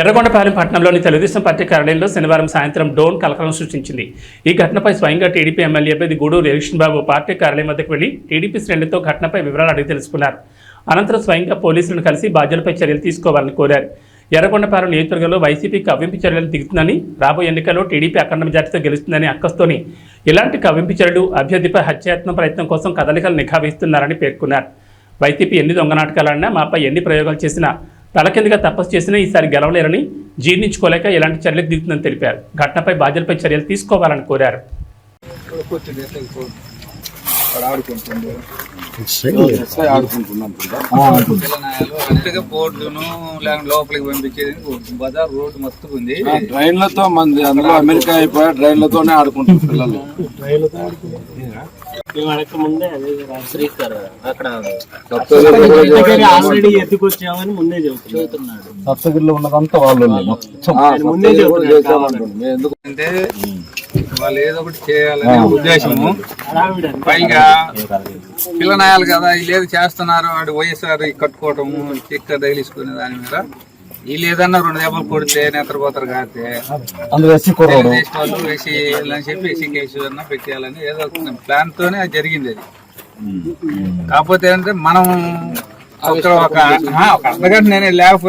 ఎర్రగొండపాలెం పట్టణంలోని తెలుగుదేశం పార్టీ కార్యాలయంలో శనివారం సాయంత్రం డోన్ కలకలం సృష్టించింది. ఈ ఘటనపై స్వయంగా టీడీపీ ఎమ్మెల్యే అభ్యర్థి గూడూరు ఎలక్షన్ బాబు పార్టీ కార్యాలయం వద్దకు వెళ్ళి టీడీపీ శ్రేణులతో ఘటనపై వివరాలు అడిగి తెలుసుకున్నారు. అనంతరం స్వయంగా పోలీసులను కలిసి బాధ్యులపై చర్యలు తీసుకోవాలని కోరారు. ఎర్రగొండపాలెం నియోజకవర్గంలో వైసీపీ కవ్వింపు చర్యలు దిగుతుందని రాబోయే ఎన్నికల్లో టీడీపీ అఖండ మెజార్టీతో గెలుస్తుందని అక్కస్తోని ఇలాంటి కవ్వింపు చర్యలు అభ్యర్థిపై హత్యాయత్నం ప్రయత్నం కోసం కదలికలు నిఘా వేస్తున్నారని పేర్కొన్నారు. వైసీపీ ఎన్ని దొంగ నాటకాలన్నా మాపై ఎన్ని ప్రయోగాలు చేసినా తలకిందుగా తపస్సు చేసినా ఈసారి గెలవలేరని జీర్ణించుకోలేక ఇలాంటి చర్యలకు దిగుతుందని తెలిపారు. ఘటనపై బాధ్యులపై చర్యలు తీసుకోవాలని కోరారు. అంతగా బోర్డును లోపలికి పంపించేది బజార్ రోడ్డు మస్తు ఉంది. ట్రైన్లతో మంది అందులో అమెరికా అయిపోయా ట్రైన్లతోనే ఆడుకుంటారు పిల్లలు. మేము శ్రీకర్ అక్కడ ఆల్రెడీ ఎత్తుకొచ్చామని ముందే చెబుతున్నాడు. సప్తగిరిలో ఉన్నదంతా వాళ్ళు మొత్తం. ముందే అంటే వాళ్ళు ఏదో ఒకటి చేయాలనే ఉద్దేశము. పైగా పిల్లనాయాలు కదా వీళ్ళు ఏదో చేస్తున్నారు వాడు వైఎస్ఆర్ కట్టుకోవటము చిక్క తగిలిసుకునే దాని మీద. వీళ్ళు ఏదన్నా రెండు దెబ్బలు కొడితే నిద్రపోతారు కాకపోతే అందులో ఎస్సీ కుర్రోడు తెలుగుదేశం వాళ్ళు వేసి అని చెప్పి వేసి కేసు అన్నా పెట్టేయాలని ఏదో ప్లాన్ తోనే అది జరిగింది అది. కాకపోతే ఏంటంటే మనం ఒక ఒక ఆ, ఒక అర్ధగంట నేనే లేకపోతే